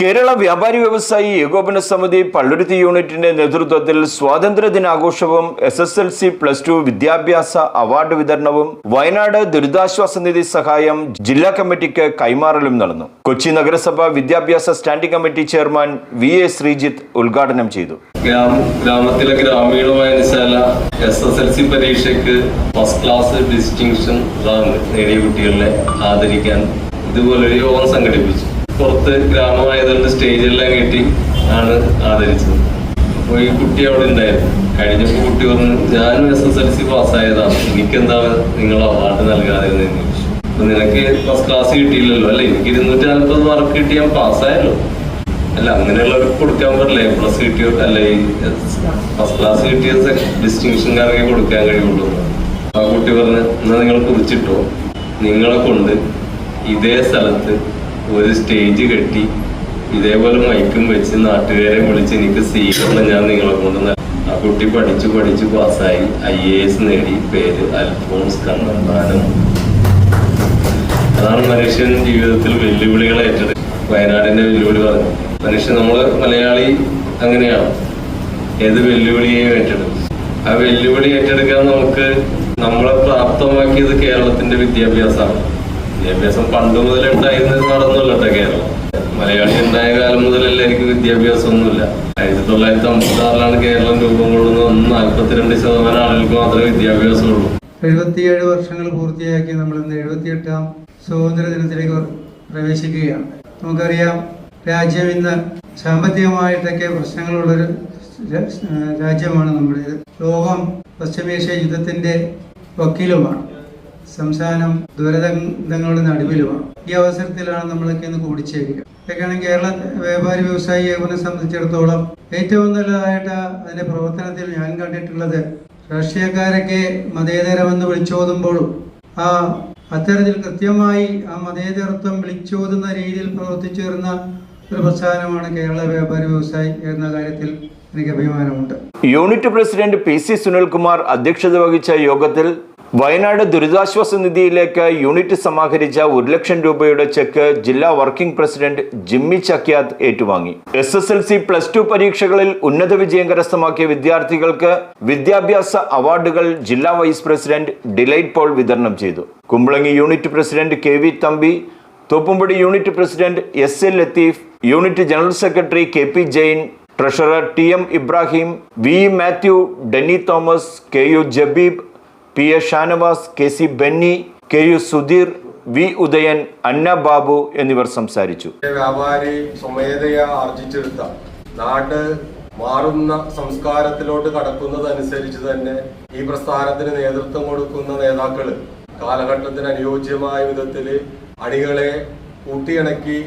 കേരള വ്യാപാരി വ്യവസായി ഏകോപന സമിതി പള്ളുരുത്തി യൂണിറ്റിന്റെ നേതൃത്വത്തിൽ സ്വാതന്ത്ര്യ ദിനാഘോഷവും S S L C plus two വിദ്യാഭ്യാസ അവാർഡ് വിതരണവും വയനാട് ദുരിതാശ്വാസ നിധി സഹായം ജില്ലാ കമ്മിറ്റിക്ക് കൈമാറലും നടന്നു. കൊച്ചി നഗരസഭ വിദ്യാഭ്യാസ standing committee chairman V A Sreejith ഉദ്ഘാടനം ചെയ്തു. ഗ്രാമത്തിലെ ഗ്രാമീണ വായനശാല എസ് എസ് എൽ സി പരീക്ഷയ്ക്ക് ഫസ്റ്റ് ക്ലാസ് ഡിസ്റ്റിങ്ഷൻ നേടിയ കുട്ടികളെ ആദരിക്കാൻ ഇതുപോലൊരു യോഗം സംഘടിപ്പിച്ചു. പുറത്ത് ഗ്രാമമായതുകൊണ്ട് സ്റ്റേജെല്ലാം കെട്ടി ആണ് ആദരിച്ചത്. അപ്പോൾ ഈ കുട്ടി അവിടെ ഉണ്ടായിരുന്നു. കഴിഞ്ഞപ്പോൾ കുട്ടി പറഞ്ഞു ഞാനും എസ് എസ് എൽ സി പാസ്സായതാണ് എനിക്കെന്താ നിങ്ങൾ അവാർഡ് നൽകാതിരുന്നു അപ്പൊ നിനക്ക് ഫസ്റ്റ് ക്ലാസ് കിട്ടിയില്ലല്ലോ? അല്ലെ എനിക്ക് ഇരുന്നൂറ്റി നാൽപ്പത് മാർക്ക് കിട്ടി ഞാൻ പാസ്സായല്ലോ അല്ല അങ്ങനെയുള്ളവർക്ക് കൊടുക്കാൻ പറ്റില്ല. എ പ്ലസ് കിട്ടിയോ? അല്ല ഈ ഫസ്റ്റ് ക്ലാസ് കിട്ടിയ ഡിസ്റ്റിങ്ഷൻകാർക്ക് കൊടുക്കാൻ കഴിയുള്ളൂ. ആ കുട്ടി പറഞ്ഞ് എന്നാ നിങ്ങൾ കുറിച്ചിട്ടോ? നിങ്ങളെ കൊണ്ട് ഇതേ സ്ഥലത്ത് ഒരു സ്റ്റേജ് കെട്ടി. ഇതേപോലെ മൈക്കും വെച്ച് നാട്ടുകാരെ വിളിച്ച് എനിക്ക് സ്വീകരണം ഞാൻ നിങ്ങളെ കൊണ്ട്. ആ കുട്ടി പഠിച്ചു പഠിച്ചു പാസ്സായി ഐ എ എസ് നേടി. പേര് അൽഫോൺസ് കണ്ണന്താനം. അതാണ് മനുഷ്യൻ ജീവിതത്തിൽ വെല്ലുവിളികൾ ഏറ്റത് വയനാടിന്റെ വെല്ലുവിളി പറഞ്ഞു. മനുഷ്യൻ നമ്മൾ മലയാളി അങ്ങനെയാണ്. ഏത് വെല്ലുവിളിയെയും ഏറ്റെടുക്കും ആ വെല്ലുവിളി ഏറ്റെടുക്കാൻ നമുക്ക് നമ്മളെ പ്രാപ്തമാക്കിയത് കേരളത്തിന്റെ വിദ്യാഭ്യാസമാണ്. വിദ്യാഭ്യാസം പണ്ട് മുതൽ ഉണ്ടായിരുന്നത് നടന്നില്ല കേട്ടോ കേരളം. മലയാളി ഉണ്ടായ കാലം മുതൽ എല്ലാവർക്കും വിദ്യാഭ്യാസം ഒന്നുമില്ല ആയിരത്തി തൊള്ളായിരത്തി അമ്പത്തി ആറിലാണ് കേരളം രൂപം കൊള്ളുന്നത്. ഒന്ന് നാൽപ്പത്തിരണ്ട് ശതമാനം ആളുകൾക്ക് മാത്രമേ വിദ്യാഭ്യാസമുള്ളൂ. എഴുപത്തിയേഴ് വർഷങ്ങൾ പൂർത്തിയാക്കി നമ്മൾ ഇന്ന് എഴുപത്തിയെട്ടാം സ്വാതന്ത്ര്യ ദിനത്തിലേക്ക് പ്രവേശിക്കുകയാണ്. നമുക്കറിയാം രാജ്യം ഇന്ന് സാമ്പത്തികമായിട്ടൊക്കെ പ്രശ്നങ്ങളുള്ളൊരു രാജ്യമാണ് നമ്മുടേത്. ലോകം പശ്ചിമേഷ്യ യുദ്ധത്തിന്റെ വക്കീലുമാണ്. സംസ്ഥാനം ദുരിതങ്ങളുടെ നടുവിലുമാണ് ഈ അവസരത്തിലാണ് നമ്മളൊക്കെ ഇന്ന് കൂടിച്ചേരുക. ഇതൊക്കെയാണ് കേരള വ്യാപാരി വ്യവസായി ഏകോപനെ സംബന്ധിച്ചിടത്തോളം ഏറ്റവും നല്ലതായിട്ട് അതിന്റെ പ്രവർത്തനത്തിൽ ഞാൻ കണ്ടിട്ടുള്ളത് രാഷ്ട്രീയക്കാരൊക്കെ മതേതരമെന്ന് വിളിച്ചോതുമ്പോഴും ആ അത്തരത്തിൽ കൃത്യമായി ആ മതേതരത്വം വിളിച്ചോതുന്ന രീതിയിൽ പ്രവർത്തിച്ചു വരുന്ന ഒരു പ്രസ്ഥാനമാണ് കേരള വ്യാപാരി വ്യവസായി എന്ന കാര്യത്തിൽ എനിക്ക് അഭിമാനമുണ്ട്. Unit president P C Sunilkumar അധ്യക്ഷത വഹിച്ച യോഗത്തിൽ വയനാട് ദുരിതാശ്വാസ നിധിയിലേക്ക് യൂണിറ്റ് സമാഹരിച്ച ഒരു ലക്ഷം രൂപയുടെ ചെക്ക് ജില്ലാ വർക്കിംഗ് പ്രസിഡന്റ് ജിമ്മി ചക്യാത്ത് ഏറ്റുവാങ്ങി. S S L C plus two പരീക്ഷകളിൽ ഉന്നത വിജയം കരസ്ഥമാക്കിയ വിദ്യാർത്ഥികൾക്ക് വിദ്യാഭ്യാസ അവാർഡുകൾ ജില്ലാ വൈസ് പ്രസിഡന്റ് ഡിലൈറ്റ് പോൾ വിതരണം ചെയ്തു. Kumbalangi unit president K V Thampi Thoppumpady unit president S L Latheef unit general secretary K P Jain treasurer T M Ibrahim V Mathew Denny Thomas K U Jabeeb P S Shanavas K C Benny K U Sudheer V Udayan Anna Babu എന്നിവർ സംസാരിച്ചു. വ്യാപാരി സ്വമേധയാ ആർജിച്ചെടുത്ത നാട് മാറുന്ന സംസ്കാരത്തിലോട്ട് കടക്കുന്നതനുസരിച്ച് തന്നെ ഈ പ്രസ്ഥാനത്തിന് നേതൃത്വം കൊടുക്കുന്ന നേതാക്കൾ കാലഘട്ടത്തിന് അനുയോജ്യമായ വിധത്തിൽ അണികളെ കൂട്ടിയിണക്കി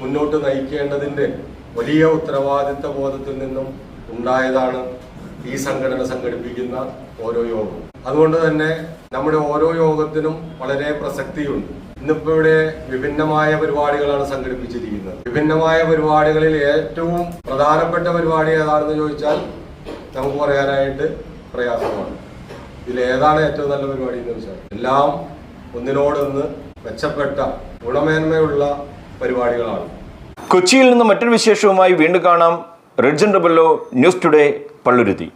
മുന്നോട്ട് നയിക്കേണ്ടതിന്റെ വലിയ ഉത്തരവാദിത്ത ബോധത്തിൽ നിന്നും ഉണ്ടായതാണ് ഈ സംഘടന സംഘടിപ്പിക്കുന്ന ഓരോ യോഗം. അതുകൊണ്ട് തന്നെ നമ്മുടെ ഓരോ യോഗത്തിനും വളരെ പ്രസക്തിയുണ്ട്. ഇന്നിപ്പോ ഇവിടെ വിഭിന്നമായ പരിപാടികളാണ് സംഘടിപ്പിച്ചിരിക്കുന്നത്. വിഭിന്നമായ പരിപാടികളിൽ ഏറ്റവും പ്രധാനപ്പെട്ട പരിപാടി ഏതാണെന്ന് ചോദിച്ചാൽ നമുക്ക് പറയാനായിട്ട് പ്രയാസമാണ്. ഇതിൽ ഏതാണ് ഏറ്റവും നല്ല പരിപാടി എന്ന് വെച്ചാൽ എല്ലാം ഒന്നിനോടൊന്ന് മെച്ചപ്പെട്ട ഗുണമേന്മയുള്ള പരിപാടികളാണ്. കൊച്ചിയിൽ നിന്ന് മറ്റൊരു വിശേഷവുമായി വീണ്ടും കാണാം. റെഡ്ജൻ ഡബല്ലോ ന്യൂസ് ടുഡേ പള്ളുരുത്തി